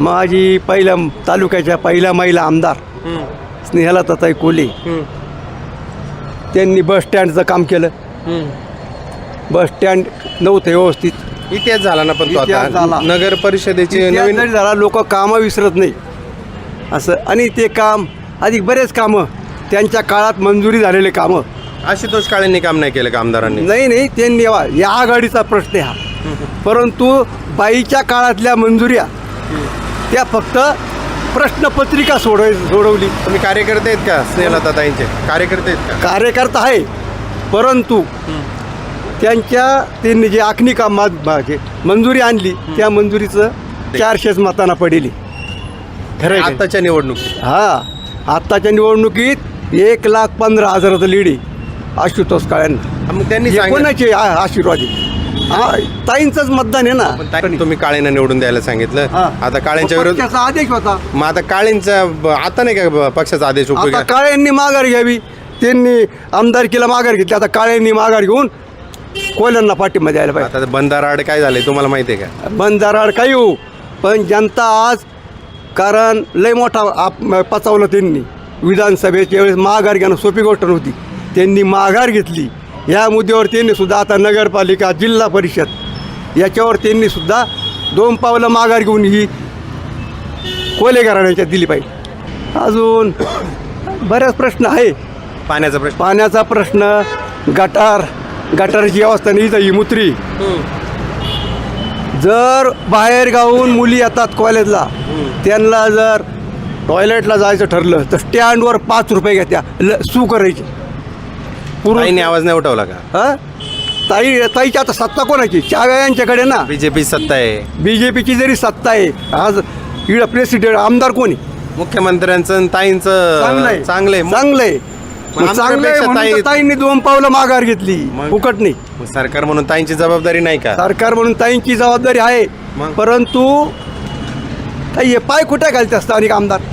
माझी पहिल्या तालुक्याच्या पहिल्या महिला आमदार स्नेहला ताई कोले त्यांनी बस स्टँडचं काम केलं. बस स्टँड नव्हतं व्यवस्थित. इतिहास झाला ना पण तो इतिहास झाला. नगर परिषदेचे इतिहास नवीन जरी झाला लोक कामं विसरत नाही. असं. आणि ते काम अधिक बरेच कामं त्यांच्या काळात मंजुरी झालेले कामं. आशुतोष काळेंनी काम नाही केलं का आमदारांनी? नाही नाही. त्यांनी वा- या आघाडीचा प्रश्न आहे हा. परंतु बाईच्या काळातल्या मंजुऱ्या त्या फक्त प्रश्नपत्रिका सोडव सोडवली. तुम्ही कार्यकर्ते आहेत का स्नेहलता ताईंचे? कार्यकर्ते आहेत का? कार्यकर्ता आहे परंतु त्यांच्या त्यांनी जे आखणी काम मा- मागे मंजुरी आणली त्या मंजुरीचं चारशेच मतांना पडेली. खरं? आताच्या निवडणुकीत. हा आत्ताच्या निवडणुकीत एक लाख पंधरा हजाराचं लीड आशुतोष काळ्यांना. मग त्यांनी कोणाचे आशीर्वाद? हा ताईंचंच मतदान आहे पण ना ताई- तुम्ही काळेंना निवडून द्यायला सांगितलं. हा. आता काळेंच्या विरोध पक्षाचा आदेश होता. मग आता काळेंचा ब- आता नाही का ब- पक्षाचा आदेश उपयोगी आता काळ्यांनी माघार घ्यावी. त्यांनी आमदारकीला माघार घेतली. आता काळ्यांनी माघार घेऊन कोल्यांना पाठिंबा द्यायला पाहिजे. आता बंधाराड काय झाले तुम्हाला माहिती आहे का? बंजाराड काही हो पण जनता आज कारण लय मोठा आप पचावलं त्यांनी. विधानसभेच्या वेळेस माघार घेणं सोपी गोष्ट नव्हती. त्यांनी माघार घेतली. या मुद्द्यावर त्यांनी सुद्धा आता नगरपालिका जिल्हा परिषद याच्यावर त्यांनी सुद्धा दोन पावलं माघार घेऊन ही कोले घराण्याच्यात दिली पाहिजे. अजून बऱ्याच प्रश्न आहे. पाण्याचा प्रश्न. पाण्याचा प्रश्न गटार गटारची अवस्था नाही ही मुत्री. जर बाहेर गावून मुली येतात कॉलेजला त्यांना जर टॉयलेटला जायचं ठरलं तर स्टँडवर पाच रुपये घेत्या ल सू करायची. ताईंनी आवाज नाही उठवला का? हा? ताई ताईची आता सत्ता कोणाची? चाव्या यांच्याकडे ना. बीजेपी सत्ता आहे. बी जे पीची जरी सत्ता आहे आज इकडं प्रेसिडेंट आमदार कोणी? मुख्यमंत्र्यांचं आणि ताईंचं चांगलं आहे. चांगलं आहे मग- चांगलं आहे. मग मग चांगलं आहे आमदारापेक्षा म्हणून तर ताई- ताईंनी दोन पावलं माघार घेतली. मग- फुकट नाही. मग सरकार म्हणून ताईंची जबाबदारी नाही का? सरकार म्हणून ताईंची जबाबदारी आहे. मग? परंतु ताई हे पाय कुठे घालते स्थानिक आमदार?